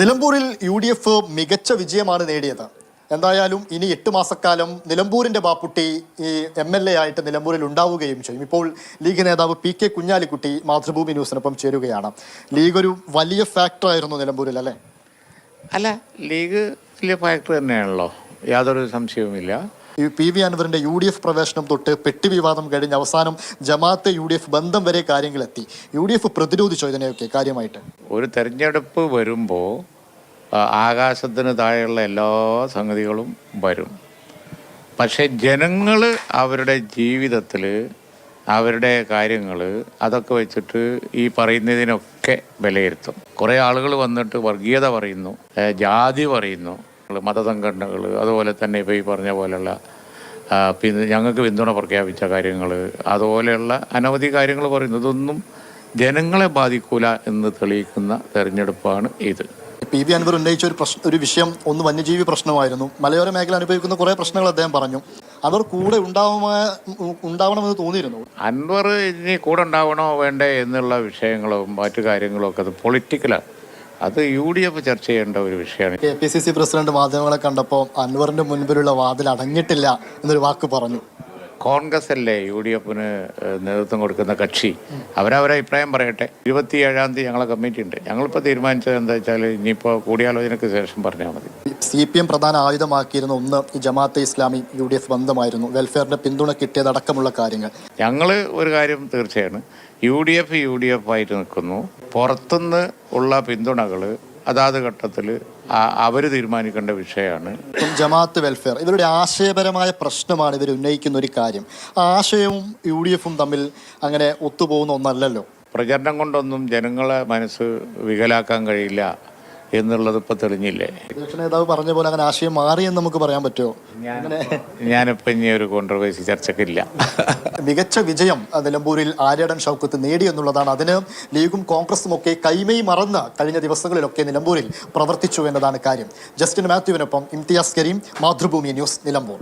നിലമ്പൂരിൽ U D F മികച്ച വിജയമാണ് നേടിയത്. എന്തായാലും ഇനി എട്ട് മാസക്കാലം നിലമ്പൂരിന്റെ ബാപ്പുട്ടി ഈ എം എൽ എ ആയിട്ട് നിലമ്പൂരിൽ ഉണ്ടാവുകയും ചെയ്യും. ഇപ്പോൾ ലീഗ് നേതാവ് പി കെ കുഞ്ഞാലിക്കുട്ടി മാതൃഭൂമി ന്യൂസിനൊപ്പം ചേരുകയാണ്. ലീഗ് ഒരു വലിയ ഫാക്ടർ ആയിരുന്നു നിലമ്പൂരിൽ അല്ലേ? അല്ല ലീഗ് വലിയ ഫാക്ടർ തന്നെയാണല്ലോ. യാതൊരു സംശയവുമില്ല. ഈ പി വി അൻവറിന്റെ യു ഡി എഫ് പ്രവേശനം തൊട്ട് പെട്ടി വിവാദം കഴിഞ്ഞ് അവസാനം ജമാഅത്തെ യു ഡി എഫ് ബന്ധം വരെ കാര്യങ്ങളെത്തി. യു ഡി എഫ് പ്രതിരോധിച്ചോ ഇതിനെയൊക്കെ കാര്യമായിട്ട്? ഒരു തെരഞ്ഞെടുപ്പ് വരുമ്പോൾ ആകാശത്തിന് താഴെയുള്ള എല്ലാ സംഗതികളും വരും. പക്ഷേ ജനങ്ങൾ അവരുടെ ജീവിതത്തിൽ അവരുടെ കാര്യങ്ങൾ അതൊക്കെ വെച്ചിട്ട് ഈ പറയുന്നതിനൊക്കെ വിലയിരുത്തും. കുറേ ആളുകൾ വന്നിട്ട് വർഗീയത പറയുന്നു ജാതി പറയുന്നു മതസംഘടനകൾ അതുപോലെ തന്നെ ഇപ്പോൾ ഈ പറഞ്ഞ പോലെയുള്ള പിന്നെ ഞങ്ങൾക്ക് പിന്തുണ പ്രഖ്യാപിച്ച കാര്യങ്ങൾ അതുപോലെയുള്ള അനവധി കാര്യങ്ങൾ പറയുന്നു. ഇതൊന്നും ജനങ്ങളെ ബാധിക്കൂല എന്ന് തെളിയിക്കുന്ന തെരഞ്ഞെടുപ്പാണ് ഇത്. പി ബി അൻവർ ഉന്നയിച്ച ഒരു പ്രശ്ന ഒരു വിഷയം ഒന്ന് വന്യജീവി പ്രശ്നമായിരുന്നു. മലയോര മേഖല അനുഭവിക്കുന്ന കുറേ പ്രശ്നങ്ങൾ അദ്ദേഹം പറഞ്ഞു. അവർ കൂടെ ഉണ്ടാവുമ ഉണ്ടാവണമെന്ന് തോന്നിയിരുന്നു. അൻവർ ഇനി കൂടെ ഉണ്ടാവണോ വേണ്ടേ എന്നുള്ള വിഷയങ്ങളും മറ്റു കാര്യങ്ങളും ഒക്കെ അത് പൊളിറ്റിക്കലാണ് അത് യു ഡി എഫ് ചർച്ച ചെയ്യേണ്ട ഒരു വിഷയമാണ്. K P C C president മാധ്യമങ്ങളെ കണ്ടപ്പോൾ അൻവറിന്റെ മുൻപിലുള്ള വാതിൽ അടങ്ങിയിട്ടില്ല എന്നൊരു വാക്ക് പറഞ്ഞു. കോൺഗ്രസ് അല്ലേ യു ഡി എഫിന് നേതൃത്വം കൊടുക്കുന്ന കക്ഷി? അവരവരെ അഭിപ്രായം പറയട്ടെ. ഇരുപത്തി ഏഴാം തീയതി ഞങ്ങളെ കമ്മിറ്റി ഉണ്ട്. ഞങ്ങളിപ്പോൾ തീരുമാനിച്ചത് എന്താ വെച്ചാൽ ഇനിയിപ്പോൾ കൂടിയാലോചനയ്ക്ക് ശേഷം പറഞ്ഞാൽ മതി. സി പി എം പ്രധാന ആയുധമാക്കിയിരുന്ന ഒന്ന് ഈ Jamaate Islami U D F ബന്ധമായിരുന്നു. വെൽഫെയറിന്റെ പിന്തുണ കിട്ടിയതടക്കമുള്ള കാര്യങ്ങൾ. ഞങ്ങൾ ഒരു കാര്യം തീർച്ചയാണ്. U D F U D F ആയിട്ട് നിൽക്കുന്നു. പുറത്തുനിന്ന് ഉള്ള പിന്തുണകൾ അതാത് ഘട്ടത്തിൽ അവർ തീരുമാനിക്കേണ്ട വിഷയമാണ്. ജമാഅത്ത് വെൽഫെയർ. ഇവരുടെ ആശയപരമായ പ്രശ്നമാണ് ഇവർ ഉന്നയിക്കുന്ന ഒരു കാര്യം. ആശയവും യു ഡി എഫും തമ്മിൽ അങ്ങനെ ഒത്തുപോകുന്ന ഒന്നല്ലല്ലോ. പ്രചരണം കൊണ്ടൊന്നും ജനങ്ങളെ മനസ്സ് വികലാക്കാൻ കഴിയില്ല. എന്നുള്ളത് ഇപ്പൊ തെളിഞ്ഞില്ലേ? പ്രതിപക്ഷ നേതാവ് പറഞ്ഞ പോലെ അങ്ങനെ ആശയം മാറിയെന്ന് നമുക്ക് പറയാൻ പറ്റുമോ? ഞാനിപ്പോ ഇനി ഒരു കോൺട്രവേഴ്സി ചർച്ചക്കില്ല. മികച്ച വിജയം നിലമ്പൂരിൽ ആര്യടൻ ഷൗക്കത്ത് നേടി എന്നുള്ളതാണ്. അതിന് ലീഗും കോൺഗ്രസും ഒക്കെ കൈമൈ മറന്ന് കഴിഞ്ഞ ദിവസങ്ങളിലൊക്കെ നിലമ്പൂരിൽ പ്രവർത്തിച്ചു എന്നതാണ് കാര്യം. ജസ്റ്റിൻ മാത്യുവിനൊപ്പം ഇംതിയാസ് കരീം മാതൃഭൂമി ന്യൂസ് നിലമ്പൂർ.